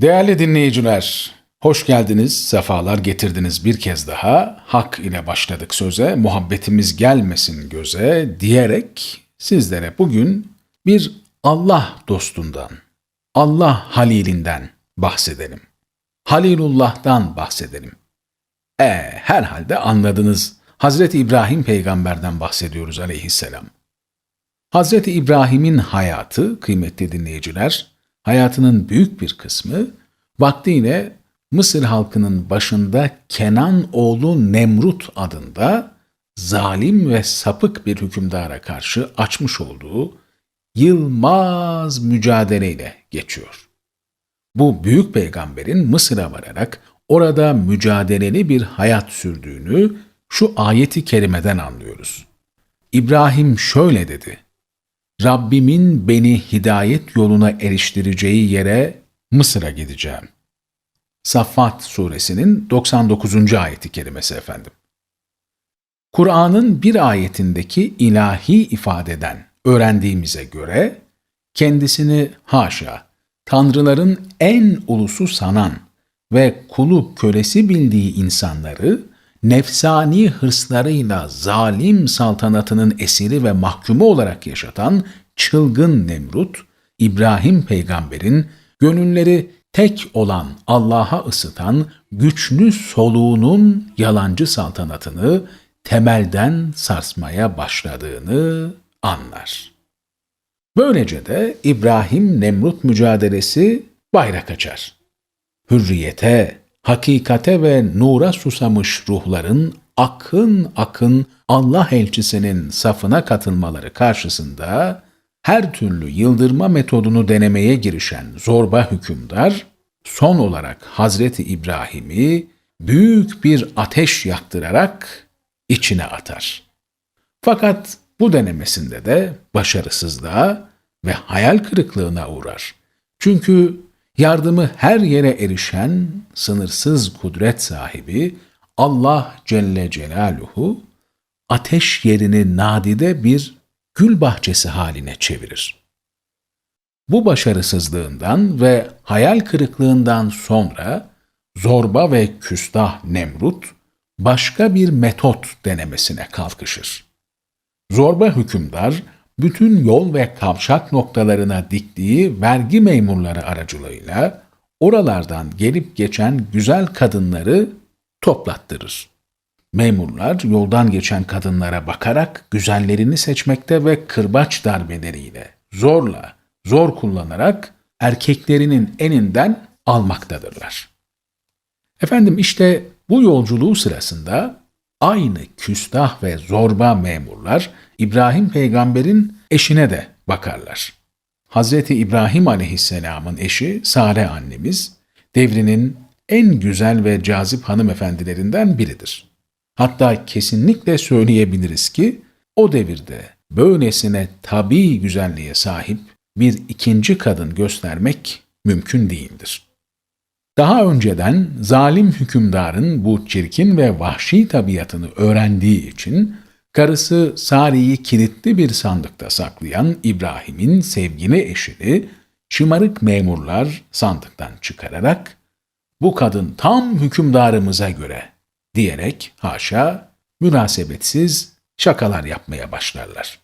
Değerli dinleyiciler, hoş geldiniz, sefalar getirdiniz bir kez daha. Hak ile başladık söze, muhabbetimiz gelmesin göze diyerek sizlere bugün bir Allah dostundan, Allah halilinden bahsedelim. Halilullah'tan bahsedelim. E herhalde anladınız. Hazreti İbrahim peygamberden bahsediyoruz aleyhisselam. Hazreti İbrahim'in hayatı kıymetli dinleyiciler, hayatının büyük bir kısmı vaktiyle Mısır halkının başında Kenan oğlu Nemrut adında zalim ve sapık bir hükümdara karşı açmış olduğu yılmaz mücadeleyle geçiyor. Bu büyük peygamberin Mısır'a vararak orada mücadeleli bir hayat sürdüğünü şu ayeti kerimeden anlıyoruz. İbrahim şöyle dedi. Rabbimin beni hidayet yoluna eriştireceği yere Mısır'a gideceğim. Saffat suresinin 99. ayeti kerimesi efendim. Kur'an'ın bir ayetindeki ilahi ifadeden öğrendiğimize göre kendisini haşa tanrıların en ulusu sanan ve kulu kölesi bildiği insanları nefsani hırslarıyla zalim saltanatının esiri ve mahkumu olarak yaşatan çılgın Nemrut, İbrahim peygamberin gönülleri tek olan Allah'a ısıtan güçlü soluğunun yalancı saltanatını temelden sarsmaya başladığını anlar. Böylece de İbrahim-Nemrut mücadelesi bayrak açar. Hürriyete, hakikate ve nura susamış ruhların akın akın Allah elçisinin safına katılmaları karşısında her türlü yıldırma metodunu denemeye girişen zorba hükümdar, son olarak Hazreti İbrahim'i büyük bir ateş yaktırarak içine atar. Fakat bu denemesinde de başarısızlığa ve hayal kırıklığına uğrar. Çünkü yardımı her yere erişen sınırsız kudret sahibi Allah Celle Celaluhu ateş yerini nadide bir gül bahçesi haline çevirir. Bu başarısızlığından ve hayal kırıklığından sonra zorba ve küstah Nemrut başka bir metot denemesine kalkışır. Zorba hükümdar bütün yol ve kavşak noktalarına diktiği vergi memurları aracılığıyla oralardan gelip geçen güzel kadınları toplattırır. Memurlar yoldan geçen kadınlara bakarak güzellerini seçmekte ve kırbaç darbeleriyle, zorla, zor kullanarak erkeklerinin eninden almaktadırlar. Efendim işte bu yolculuğu sırasında aynı küstah ve zorba memurlar İbrahim peygamberin eşine de bakarlar. Hazreti İbrahim aleyhisselamın eşi Sare annemiz devrinin en güzel ve cazip hanımefendilerinden biridir. Hatta kesinlikle söyleyebiliriz ki o devirde böylesine tabii güzelliğe sahip bir ikinci kadın göstermek mümkün değildir. Daha önceden zalim hükümdarın bu çirkin ve vahşi tabiatını öğrendiği için karısı Sari'yi kilitli bir sandıkta saklayan İbrahim'in sevgili eşini şımarık memurlar sandıktan çıkararak bu kadın tam hükümdarımıza göre diyerek haşa münasebetsiz şakalar yapmaya başlarlar.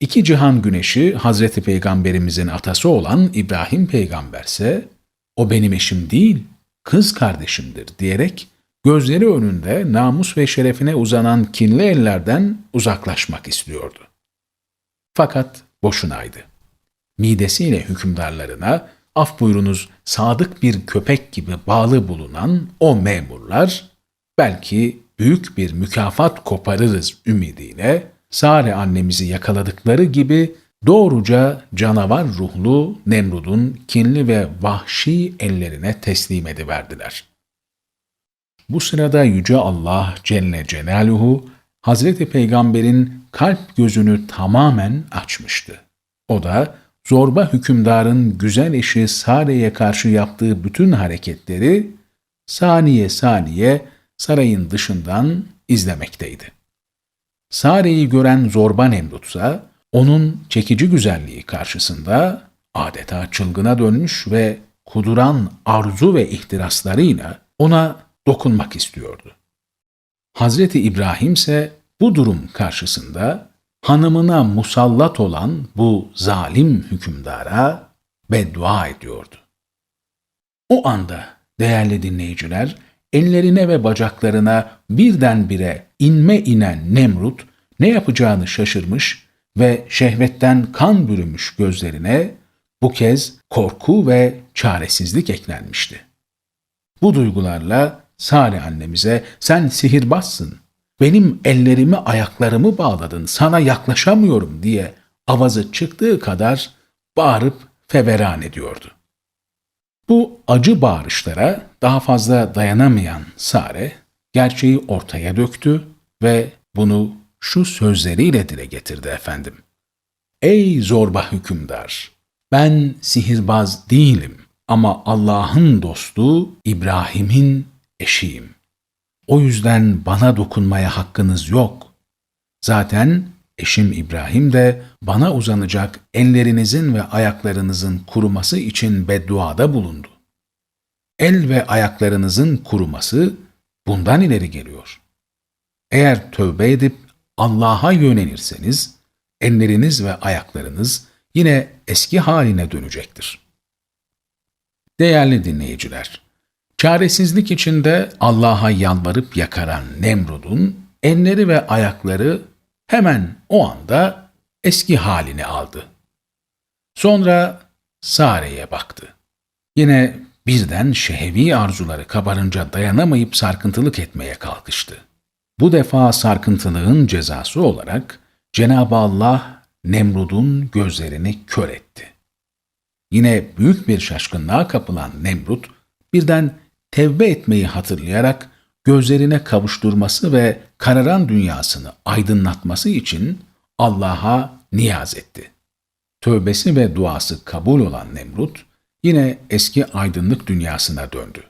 İki cihan güneşi Hazreti Peygamberimizin atası olan İbrahim peygamberse o benim eşim değil, kız kardeşimdir diyerek gözleri önünde namus ve şerefine uzanan kinli ellerden uzaklaşmak istiyordu. Fakat boşunaydı. Midesiyle hükümdarlarına af buyurunuz sadık bir köpek gibi bağlı bulunan o memurlar belki büyük bir mükafat koparırız ümidiyle Sare annemizi yakaladıkları gibi doğruca canavar ruhlu Nemrud'un kinli ve vahşi ellerine teslim ediverdiler. Bu sırada Yüce Allah Celle Celaluhu Hazreti Peygamber'in kalp gözünü tamamen açmıştı. O da zorba hükümdarın güzel eşi Sare'ye karşı yaptığı bütün hareketleri saniye saniye sarayın dışından izlemekteydi. Sare'yi gören zorba Nemrutsa onun çekici güzelliği karşısında adeta çılgına dönmüş ve kuduran arzu ve ihtiraslarıyla ona dokunmak istiyordu. Hazreti İbrahim ise bu durum karşısında hanımına musallat olan bu zalim hükümdara beddua ediyordu. O anda değerli dinleyiciler, ellerine ve bacaklarına birdenbire inme inen Nemrut ne yapacağını şaşırmış ve şehvetten kan bürümüş gözlerine bu kez korku ve çaresizlik eklenmişti. Bu duygularla Sare annemize sen sihirbazsın, benim ellerimi ayaklarımı bağladın, sana yaklaşamıyorum diye avazı çıktığı kadar bağırıp feveran ediyordu. Bu acı bağırışlara daha fazla dayanamayan Sare, gerçeği ortaya döktü ve bunu şu sözleriyle dile getirdi efendim. Ey zorba hükümdar! Ben sihirbaz değilim ama Allah'ın dostu İbrahim'in eşiyim. O yüzden bana dokunmaya hakkınız yok. Zaten eşim İbrahim de bana uzanacak ellerinizin ve ayaklarınızın kuruması için bedduada bulundu. El ve ayaklarınızın kuruması bundan ileri geliyor. Eğer tövbe edip Allah'a yönelirseniz, elleriniz ve ayaklarınız yine eski haline dönecektir. Değerli dinleyiciler, çaresizlik içinde Allah'a yalvarıp yakaran Nemrud'un elleri ve ayakları hemen o anda eski halini aldı. Sonra Sare'ye baktı. Yine birden şehevi arzuları kabarınca dayanamayıp sarkıntılık etmeye kalkıştı. Bu defa sarkıntılığın cezası olarak Cenab-ı Allah Nemrud'un gözlerini kör etti. Yine büyük bir şaşkınlığa kapılan Nemrut birden tevbe etmeyi hatırlayarak gözlerine kavuşturması ve kararan dünyasını aydınlatması için Allah'a niyaz etti. Tövbesi ve duası kabul olan Nemrut yine eski aydınlık dünyasına döndü.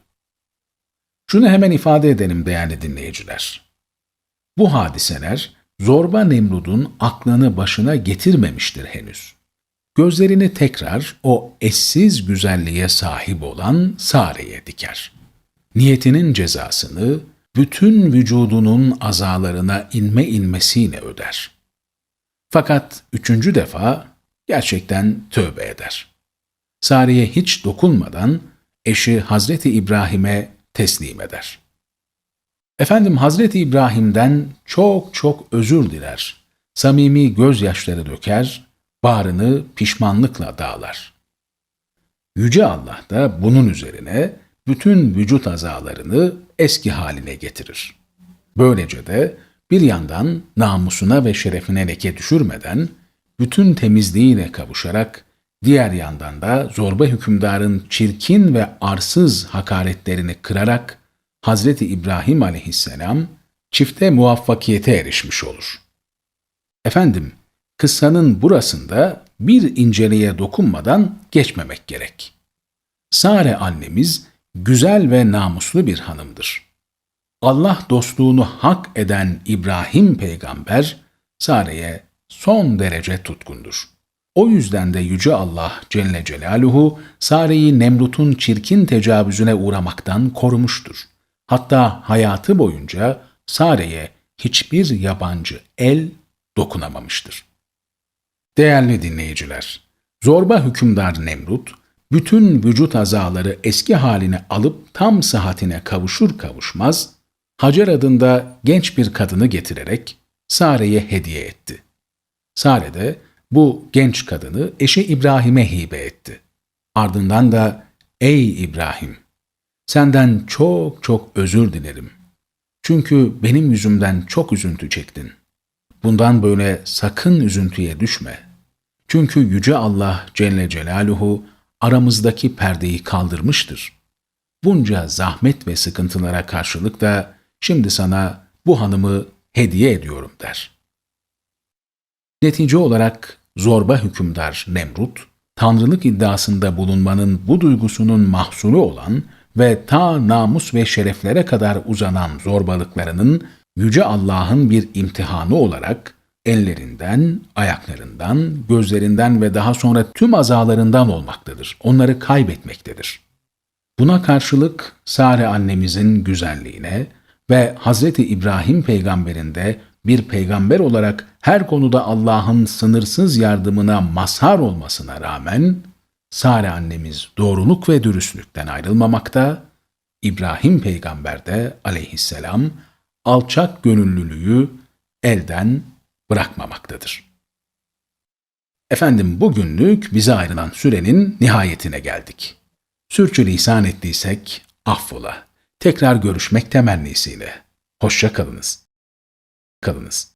Şunu hemen ifade edelim değerli dinleyiciler. Bu hadiseler zorba Nemrud'un aklını başına getirmemiştir henüz. Gözlerini tekrar o eşsiz güzelliğe sahip olan Sare'ye diker. Niyetinin cezasını bütün vücudunun azalarına inme inmesiyle öder. Fakat üçüncü defa gerçekten tövbe eder. Sare'ye hiç dokunmadan eşi Hazreti İbrahim'e teslim eder. Efendim Hazreti İbrahim'den çok çok özür diler. Samimi gözyaşları döker, bağrını pişmanlıkla dağlar. Yüce Allah da bunun üzerine bütün vücut azalarını eski haline getirir. Böylece de bir yandan namusuna ve şerefine leke düşürmeden bütün temizliğiyle kavuşarak diğer yandan da zorba hükümdarın çirkin ve arsız hakaretlerini kırarak Hazreti İbrahim aleyhisselam çifte muvaffakiyete erişmiş olur. Efendim, kıssanın burasında bir inceliğe dokunmadan geçmemek gerek. Sare annemiz güzel ve namuslu bir hanımdır. Allah dostluğunu hak eden İbrahim peygamber Sare'ye son derece tutkundur. O yüzden de Yüce Allah Celle Celaluhu Sare'yi Nemrut'un çirkin tecavüzüne uğramaktan korumuştur. Hatta hayatı boyunca Sare'ye hiçbir yabancı el dokunamamıştır. Değerli dinleyiciler, zorba hükümdar Nemrut, bütün vücut azaları eski haline alıp tam sıhhatine kavuşur kavuşmaz, Hacer adında genç bir kadını getirerek Sare'ye hediye etti. Sare de bu genç kadını eşi İbrahim'e hibe etti. Ardından da ''Ey İbrahim, senden çok çok özür dilerim. Çünkü benim yüzümden çok üzüntü çektin. Bundan böyle sakın üzüntüye düşme. Çünkü Yüce Allah Celle Celaluhu aramızdaki perdeyi kaldırmıştır. Bunca zahmet ve sıkıntılara karşılık da şimdi sana bu hanımı hediye ediyorum der. Netice olarak zorba hükümdar Nemrut, tanrılık iddiasında bulunmanın bu duygusunun mahsulü olan ve ta namus ve şereflere kadar uzanan zorbalıklarının Yüce Allah'ın bir imtihanı olarak ellerinden, ayaklarından, gözlerinden ve daha sonra tüm azalarından olmaktadır. Onları kaybetmektedir. Buna karşılık Sare annemizin güzelliğine ve Hazreti İbrahim peygamberin de bir peygamber olarak her konuda Allah'ın sınırsız yardımına mazhar olmasına rağmen Sare annemiz doğruluk ve dürüstlükten ayrılmamakta, İbrahim peygamber de aleyhisselam alçak gönüllülüğü elden bırakmamaktadır. Efendim bugünlük bize ayrılan sürenin nihayetine geldik. Sürçülisan ettiysek affola. Tekrar görüşmek temennisiyle. Hoşça kalınız. Kalınız.